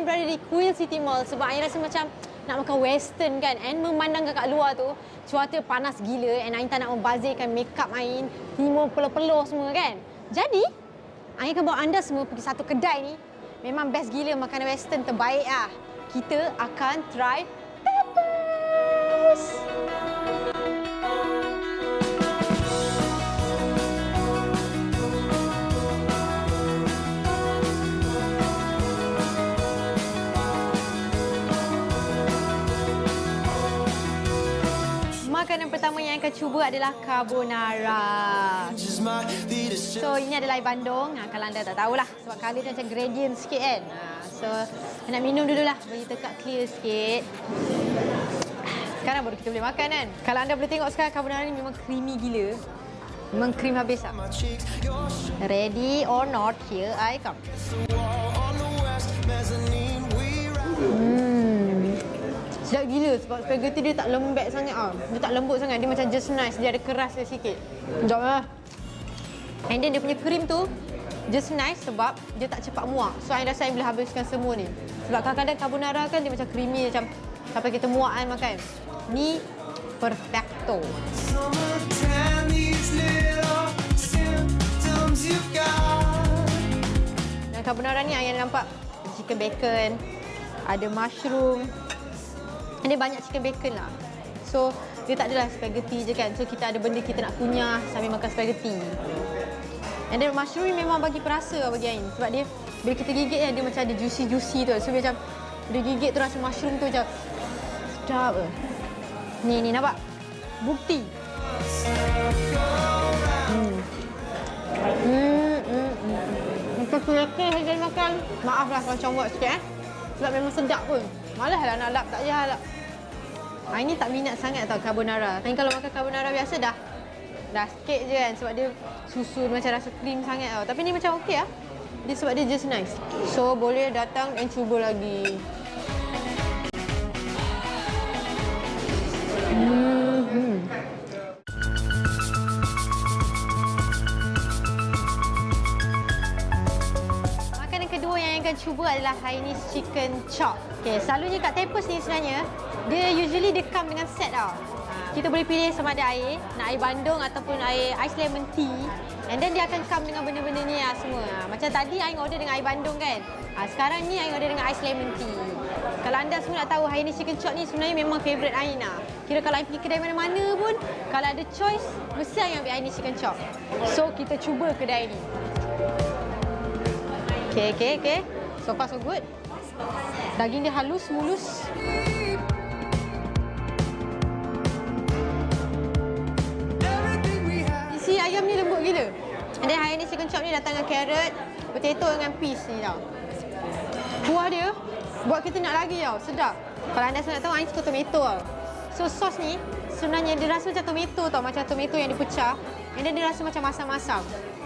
Ain berada di Queen City Mall sebab Ain rasa macam nak makan western kan and memandangkan kat luar tu cuaca panas gila and Ain tak nak membazirkan makeup Ain timur peluh-peluh semua kan. Jadi, Ain akan bawa anda semua pergi satu kedai ni. Memang best gila makanan western terbaik ah. Kita akan try peppers. Cuba adalah carbonara. So ini adalah air bandung. Ha, kalau anda tak tahulah sebab dia macam gradient sikit kan. Ha, so nak minum dululah bagi tekak clear sikit. Sekarang baru kita boleh makan kan. Kalau anda boleh tengok sekarang carbonara ni memang creamy gila. Memang cream habis lah. Ready or not, here I come. Sedap gila sebab spaghetti dia tak lembek sangat ah. Dia tak lembut sangat. Dia macam just nice. Dia ada keras dia sikit. Sekejap lah. And then dia punya krim tu just nice sebab dia tak cepat muak. So, I rasa I boleh habiskan semua ni. Sebab kadang-kadang carbonara kan dia macam creamy macam sampai kita muak kan makan. Ni perfecto. Dan carbonara ni yang nampak chicken bacon, ada mushroom, ada banyak chicken bacon lah. So, dia tak adalah spaghetti je kan. So, kita ada benda kita nak kunyah sambil makan spaghetti. And then mushroom memang bagi perasa lah bagi Ain. Sebab dia, bila kita gigit kan, dia macam ada juicy-juicy tu. So, macam bila gigit tu rasa mushroom tu macam sedap ke. Ni, ni nampak? Bukti. Hmm. Hmm, hmm, hmm. Makan. Maaflah kalau comot sikit eh. Sebab memang sedap pun. Malah lah nak lap, tak payah lap. Ah, ini tak minat sangat tau carbonara. Tapi kalau makan carbonara biasa dah dah sikit je kan sebab dia susu macam rasa krim sangat tau. Tapi ni macam okey ah. Dia sebab dia just nice. So boleh datang dan cuba lagi. Hmm. Akan cuba adalah Hainanese chicken chop. Okay, selalunya kat Tempus ni sebenarnya dia usually dia come dengan set tau. Kita boleh pilih sama ada air, nak air bandung ataupun air ice lemon tea. And then dia akan come dengan benda-benda ni lah semua. Ha, Macam tadi Ain order dengan air bandung kan. Ha, sekarang ni Ain order dengan ice lemon tea. Kalau anda semua nak tahu Hainanese chicken chop ni sebenarnya memang favourite Ain lah. Kira kalau Ain pergi kedai mana-mana pun, kalau ada choice, mesti Ain ambil Hainanese chicken chop. So kita cuba kedai ni. Okay, okay, okay. So far so good. Daging dia halus, mulus. Isi ayam ni lembut gila. And then Hainanese chicken chop ni datang dengan carrot, potato dengan peas ni tau. Kuah dia buat kita nak lagi tau, sedap. Kalau anda nak tahu, Ain suka tomato tau. So sos ni sebenarnya dia rasa macam tomato tau, macam tomato yang dipecah. And then dia rasa macam masam-masam.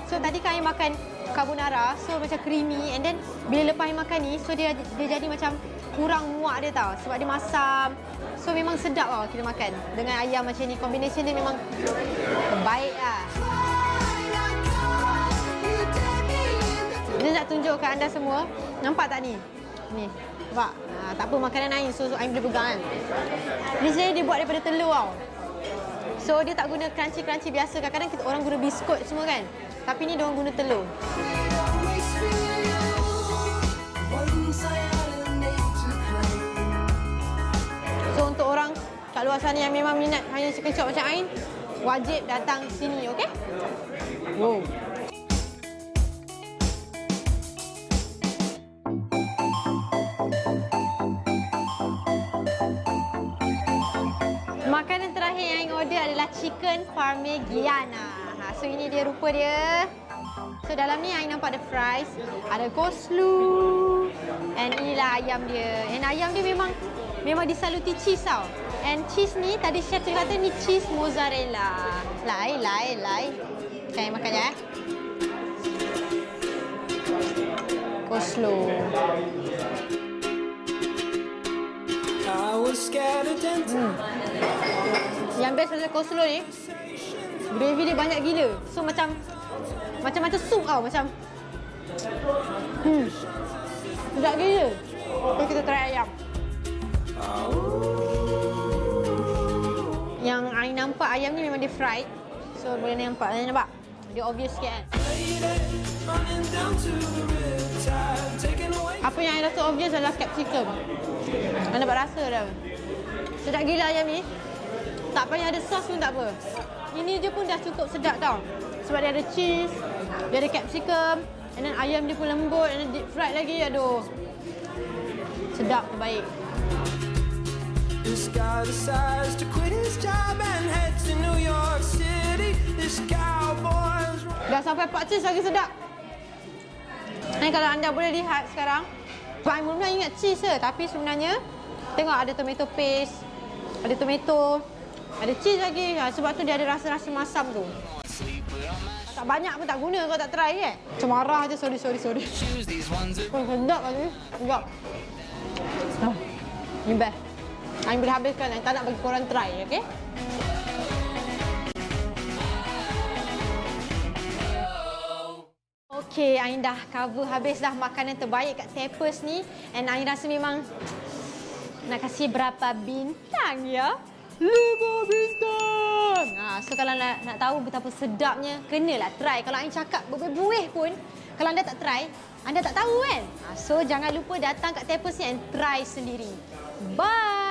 So tadi kan Ain makan carbonara, so macam creamy. And then bila lepas makan ni, so dia dia jadi macam kurang muak dia tau. Sebab dia masam. So memang sedap tau kita makan. Dengan ayam macam ni, combination dia memang terbaik lah. Dia nak tunjuk kat anda semua. Nampak tak ni? Ni. Nampak? Ha, tak apa makanan Ain. So, so Ain boleh pegang kan. Ni sebenarnya dia buat daripada telur tau. So dia tak guna crunchy-crunchy biasa. Kadang-kadang kita orang guna biskut semua kan. Tapi ni dia orang guna telur. So untuk orang kat luar sana yang memang minat hanya chicken chop macam Ain, wajib datang sini, okey? Wow. Makanan terakhir yang Ain order adalah chicken parmigiana. So ini dia rupa dia. So dalam ni Ain nampak ada fries, ada coleslaw and inilah ayam dia. And ayam dia memang memang disaluti cheese tau. And cheese ni tadi chef tu kata ni cheese mozzarella. Lai lai lai. Okay, makan ya. Coleslaw. Hmm. Yang best pasal coleslaw ni, gravy dia banyak gila. So macam macam macam sup tau, macam Hmm. Sedap gila. Terus kita try ayam. Yang I nampak ayam ni memang dia fried. So boleh nampak, Anda nampak? Dia obvious sikit kan. Apa yang I rasa obvious adalah capsicum. Anda dapat rasa dah. Sedap gila ayam ni. Tak payah ada sos pun tak apa. Ini je pun dah cukup sedap tau. Sebab dia ada cheese, dia ada capsicum, and then ayam dia pun lembut, and then deep fried lagi. Aduh. Sedap, terbaik. This guy decides to quit his job and head to New York City. This cowboy's Dah sampai pak cheese lagi sedap. Ni kalau anda boleh lihat sekarang, Sebab I mula ingat cheese je, tapi sebenarnya tengok ada tomato paste, ada tomato, ada cheese lagi. Ha, sebab tu dia ada rasa-rasa masam tu. Tak banyak pun tak guna kau tak try eh. Macam marah je, sorry, sorry, sorry. Oh, sedap kali. Sedap. Ah, Ni best. I boleh habiskan, I tak nak bagi korang try, okay? Okay, Ain dah cover habis dah makanan terbaik kat Tappers ni. And Ain rasa memang nak kasih berapa bintang ya? Bintang! Ha, so kalau nak, nak tahu betapa sedapnya, kenalah try. Kalau Ain cakap berbuih pun, kalau anda tak try, anda tak tahu kan? Ha, so jangan lupa datang kat Tappers ni and try sendiri. Bye!